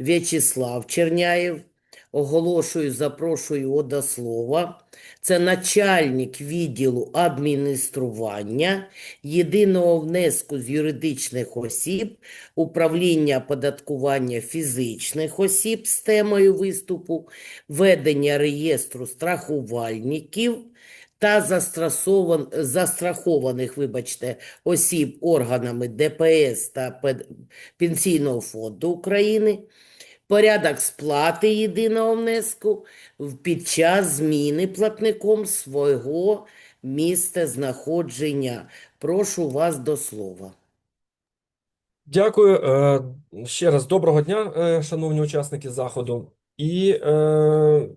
В'ячеслав Черняєв. Оголошую, запрошую до слова. Це начальник відділу адміністрування єдиного внеску з юридичних осіб, управління оподаткування фізичних осіб з темою виступу, ведення реєстру страхувальників та застрахован- застрахованих, вибачте, осіб органами ДПС та Пен- Пенсійного фонду України, порядок сплати єдиного внеску під час зміни платником свого місця знаходження. Прошу вас до слова. Дякую. Е, Ще раз доброго дня, е, шановні учасники заходу. І е,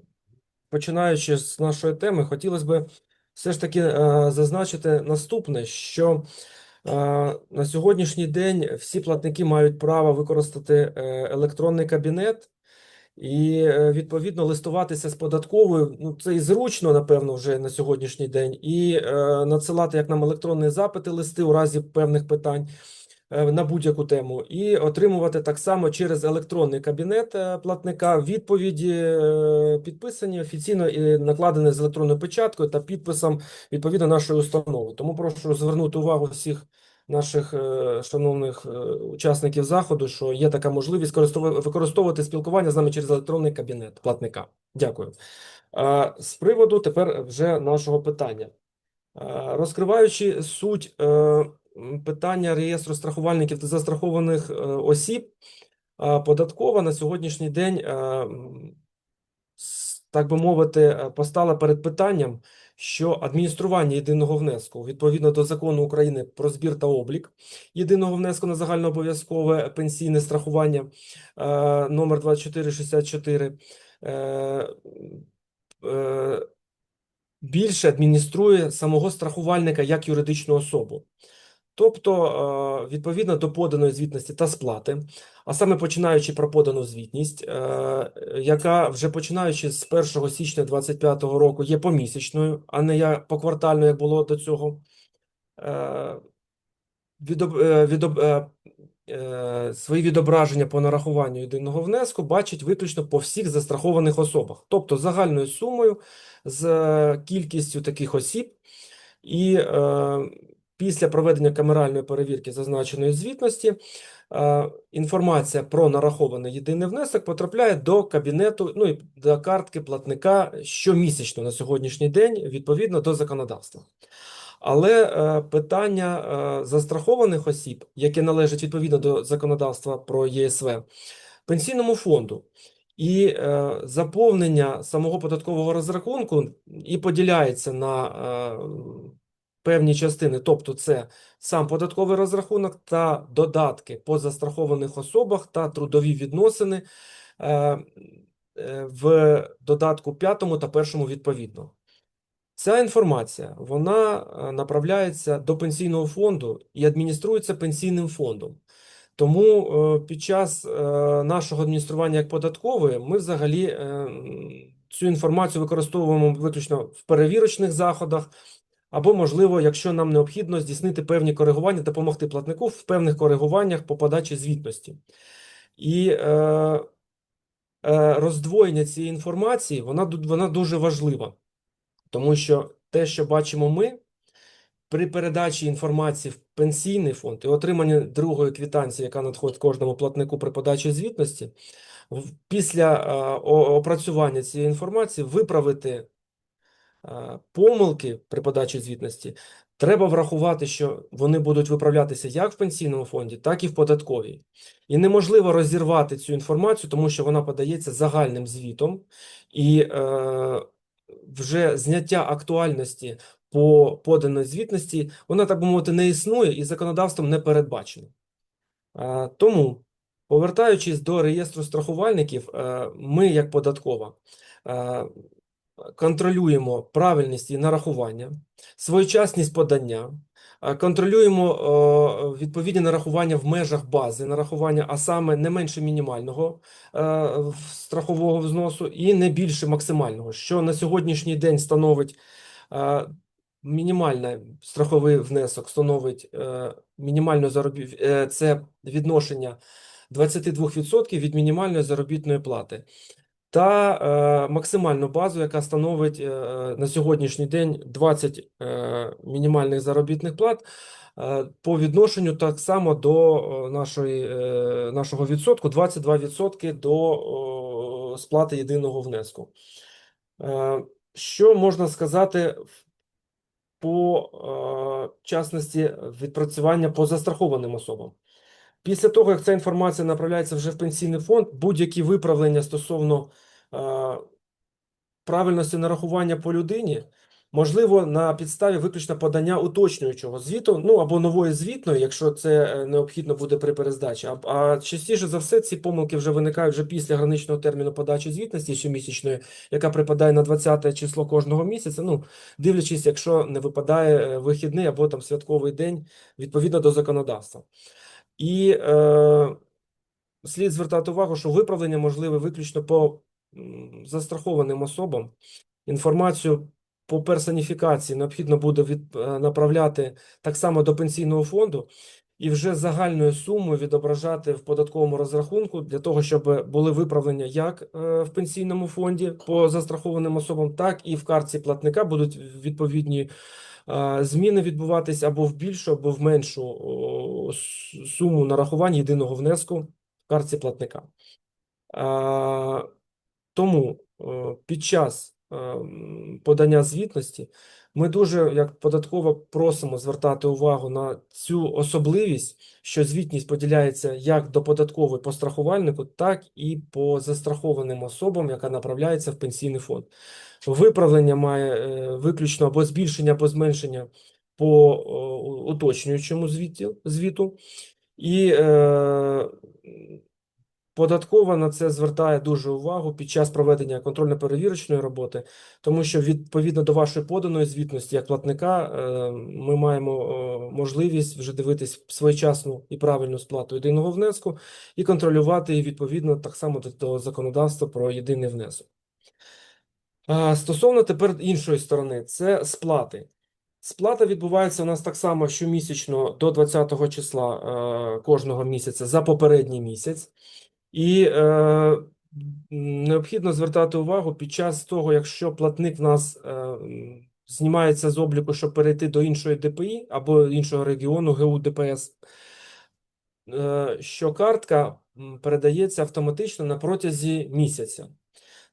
починаючи з нашої теми, хотілося б все ж таки е, зазначити наступне, що е, на сьогоднішній день всі платники мають право використати е, електронний кабінет і відповідно листуватися з податковою. Ну, це і зручно, напевно, вже на сьогоднішній день, і надсилати як нам електронні запити, листи у разі певних питань на будь-яку тему, і отримувати так само через електронний кабінет е, платника відповіді, е, підписані офіційно і накладені з електронною печаткою та підписом відповідно нашої установи. Тому прошу звернути увагу всіх наших е, шановних е, учасників заходу, що є така можливість використовувати спілкування з нами через електронний кабінет платника. Дякую. Е, З приводу тепер вже нашого питання. Е, Розкриваючи суть е, питання реєстру страхувальників та застрахованих е, осіб, податкова на сьогоднішній день, е, так би мовити, е, постала перед питанням, що адміністрування єдиного внеску відповідно до закону України про збір та облік єдиного внеску на загальнообов'язкове пенсійне страхування номер 2464 е, е, більше адмініструє самого страхувальника як юридичну особу. Тобто, е, відповідно до поданої звітності та сплати, а саме починаючи про подану звітність, е, яка вже починаючи з 1 січня 2025 року є помісячною, а не я поквартальною, як було до цього. Е, відоб- відоб- свої відображення по нарахуванню єдиного внеску бачить виключно по всіх застрахованих особах, тобто загальною сумою з кількістю таких осіб, і після проведення камеральної перевірки зазначеної звітності е, інформація про нарахований єдиний внесок потрапляє до кабінету, ну і до картки платника щомісячно на сьогоднішній день відповідно до законодавства. Але е, питання е, застрахованих осіб, яке належить відповідно до законодавства про ЄСВ, пенсійному фонду і е, заповнення самого податкового розрахунку і поділяється на певні частини, тобто це сам податковий розрахунок та додатки по застрахованих особах та трудові відносини е, е, в додатку п'ятому та першому відповідно. Ця інформація вона е, направляється до пенсійного фонду і адмініструється пенсійним фондом. Тому під час нашого адміністрування як податкової ми взагалі цю інформацію використовуємо виключно в перевірочних заходах, або, можливо, якщо нам необхідно здійснити певні коригування, допомогти платнику в певних коригуваннях по подачі звітності. І е, е, роздвоєння цієї інформації вона, вона дуже важлива. Тому що те, що бачимо ми, при передачі інформації в пенсійний фонд і отриманні другої квитанції, яка надходить кожному платнику при подачі звітності, після е, опрацювання цієї інформації виправити помилки при подачі звітності, треба врахувати, що вони будуть виправлятися як в пенсійному фонді, так і в податковій. І неможливо розірвати цю інформацію, тому що вона подається загальним звітом, і е, вже зняття актуальності по поданої звітності, вона, так би мовити, не існує і законодавством не передбачено. Е, Тому, повертаючись до реєстру страхувальників, е, ми, як податкова, е, контролюємо правильність і нарахування, своєчасність подання, е, контролюємо е, відповідні нарахування в межах бази нарахування, а саме не менше мінімального е, страхового взносу і не більше максимального, що на сьогоднішній день становить мінімальний страховий внесок становить е, мінімальну заробів... е, це відношення 22% від мінімальної заробітної плати та е, максимальну базу, яка становить е, на сьогоднішній день 20 е, мінімальних заробітних плат по відношенню так само до нашої, нашого відсотку 22% до сплати єдиного внеску. Що можна сказати по частності відпрацювання по застрахованим особам? Після того, як ця інформація направляється вже в пенсійний фонд, будь-які виправлення стосовно е, правильності нарахування по людині, можливо, на підставі виключно подання уточнюючого звіту, ну або нової звітної, якщо це е, необхідно буде при перездачі. А, а частіше за все ці помилки вже виникають вже після граничного терміну подачі звітності щомісячної, яка припадає на 20 число кожного місяця. Ну, дивлячись, якщо не випадає е, вихідний або там святковий день відповідно до законодавства. І е, слід звертати увагу, що виправлення можливе виключно по застрахованим особам. Інформацію по персоніфікації необхідно буде від, е, направляти так само до пенсійного фонду і вже загальною сумою відображати в податковому розрахунку для того, щоб були виправлення як е, в пенсійному фонді по застрахованим особам, так і в картці платника будуть відповідні е, зміни відбуватись або в більшу, або в меншу суму нарахування єдиного внеску в картці платника. Тому е, під час подання звітності ми дуже, як податково, просимо звертати увагу на цю особливість, що звітність поділяється як до податкової по страхувальнику, так і по застрахованим особам, яка направляється в пенсійний фонд. Виправлення має е, виключно або збільшення, або зменшення по уточнюючому звіті, звіту. І е, Податкова на це звертає дуже увагу під час проведення контрольно-перевірочної роботи, тому що відповідно до вашої поданої звітності як платника, е, ми маємо е, можливість вже дивитись своєчасну і правильну сплату єдиного внеску і контролювати її відповідно так само до, законодавства про єдиний внесок. Стосовно тепер іншої сторони, це сплати. Сплата відбувається у нас так само щомісячно до 20 числа е, кожного місяця за попередній місяць. І е, необхідно звертати увагу під час того, якщо платник в нас е, знімається з обліку, щоб перейти до іншої ДПІ або іншого регіону ГУ ДПС, е, що картка передається автоматично на протязі місяця.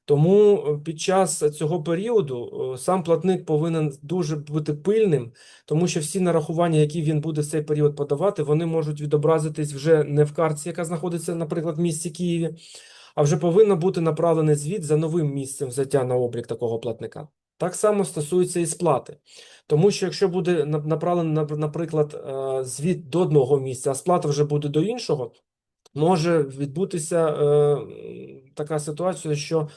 Тому е, під час цього періоду е, сам платник повинен дуже бути пильним, тому що всі нарахування, які він буде в цей період подавати, вони можуть відобразитись вже не в картці, яка знаходиться, наприклад, в місті Києві, а вже повинен бути направлений звіт за новим місцем взяття на облік такого платника. Так само стосується і сплати. Тому що якщо буде на- направлений, наприклад, е, звіт до одного місця, а сплата вже буде до іншого, може відбутися е, така ситуація, що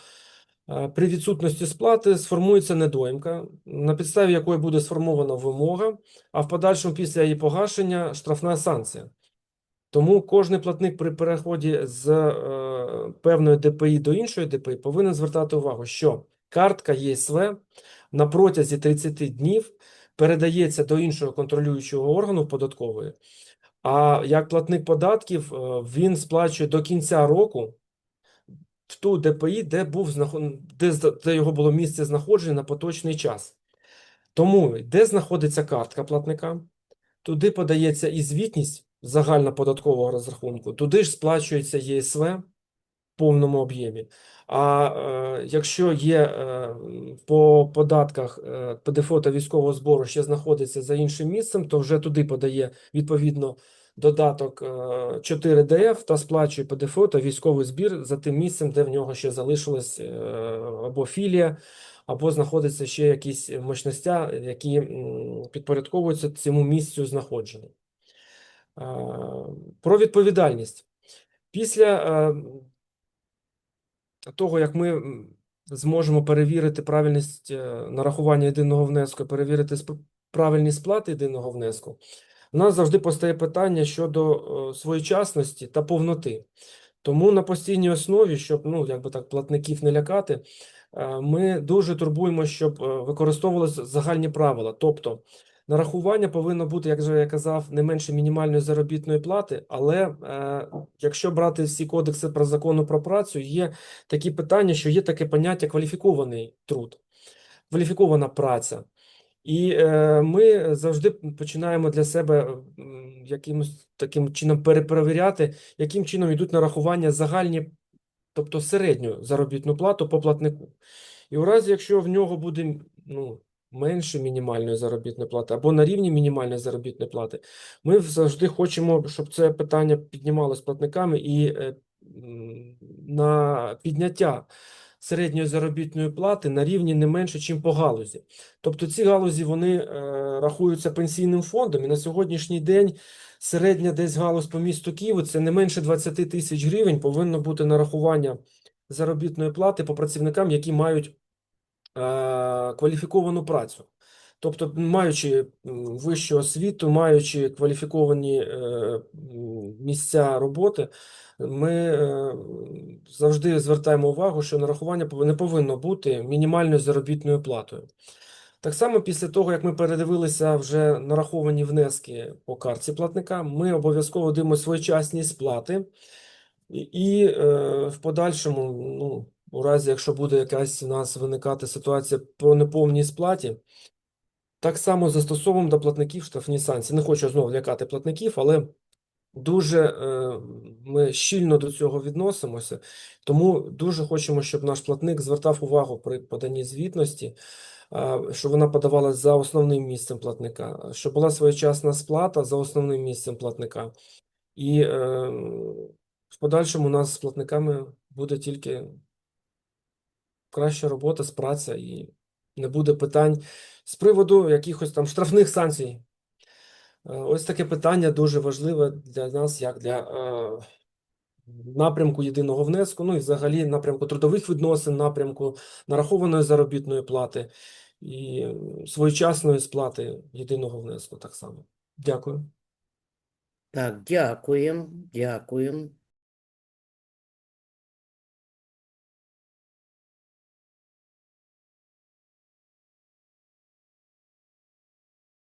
е, при відсутності сплати сформується недоїмка, на підставі якої буде сформована вимога, а в подальшому після її погашення штрафна санкція. Тому кожний платник при переході з е, певної ДПІ до іншої ДПІ повинен звертати увагу, що картка ЄСВ на протязі 30 днів передається до іншого контролюючого органу податкової, а як платник податків, е, він сплачує до кінця року в ту ДПІ, де був де, де його було місце знаходження на поточний час. Тому де знаходиться картка платника, туди подається і звітність загальноподаткового розрахунку, туди ж сплачується ЄСВ в повному об'ємі. А е, якщо є е, по податках е, ПДФО та військового збору ще знаходиться за іншим місцем, то вже туди подає відповідно додаток е, 4ДФ та сплачує ПДФО та військовий збір за тим місцем, де в нього ще залишилась е, або філія, або знаходяться ще якісь мощностя, які підпорядковуються цьому місцю знаходження. Е, Про відповідальність. Після е, того, як ми зможемо перевірити правильність е, нарахування єдиного внеску, перевірити правильність сплати єдиного внеску, у нас завжди постає питання щодо е, своєчасності та повноти. Тому на постійній основі, щоб ну, якби так, платників не лякати, е, ми дуже турбуємо, щоб е, використовувалися загальні правила. Тобто Нарахування повинно бути, як же я казав, не менше мінімальної заробітної плати, але якщо брати всі кодекси про закону про працю, є такі питання, що є таке поняття кваліфікований труд, кваліфікована праця. І е, ми завжди починаємо для себе якимось таким чином перепровіряти, яким чином йдуть нарахування загальні, тобто середню заробітну плату по платнику. І у разі, якщо в нього буде ну, менше мінімальної заробітної плати або на рівні мінімальної заробітної плати, ми завжди хочемо, щоб це питання піднімалося платниками і е, на підняття середньої заробітної плати на рівні не менше, ніж по галузі. Тобто ці галузі вони е, рахуються пенсійним фондом, і на сьогоднішній день середня десь галузь по місту Києву це не менше 20 тисяч гривень повинно бути нарахування заробітної плати по працівникам, які мають е, кваліфіковану працю. Тобто, маючи вищу освіту, маючи кваліфіковані е, місця роботи, ми е, завжди звертаємо увагу, що нарахування не повинно бути мінімальною заробітною платою. Так само після того, як ми передивилися вже нараховані внески по картці платника, ми обов'язково дивимося своєчасні сплати. І, е, в подальшому, ну, у разі, якщо буде якась у нас виникати ситуація по неповній сплаті, так само застосовуємо до платників штрафні санкції. Не хочу знову лякати платників, але дуже е, ми щільно до цього відносимося. Тому дуже хочемо, щоб наш платник звертав увагу при поданні звітності, щоб вона подавалась за основним місцем платника, щоб була своєчасна сплата за основним місцем платника. І е, в подальшому у нас з платниками буде тільки краща робота, з праця і не буде питань з приводу якихось там штрафних санкцій. Е, Ось таке питання дуже важливе для нас, як для е, напрямку єдиного внеску, ну і взагалі напрямку трудових відносин, напрямку нарахованої заробітної плати і своєчасної сплати єдиного внеску так само. Дякую. Так, дякуємо, дякуємо.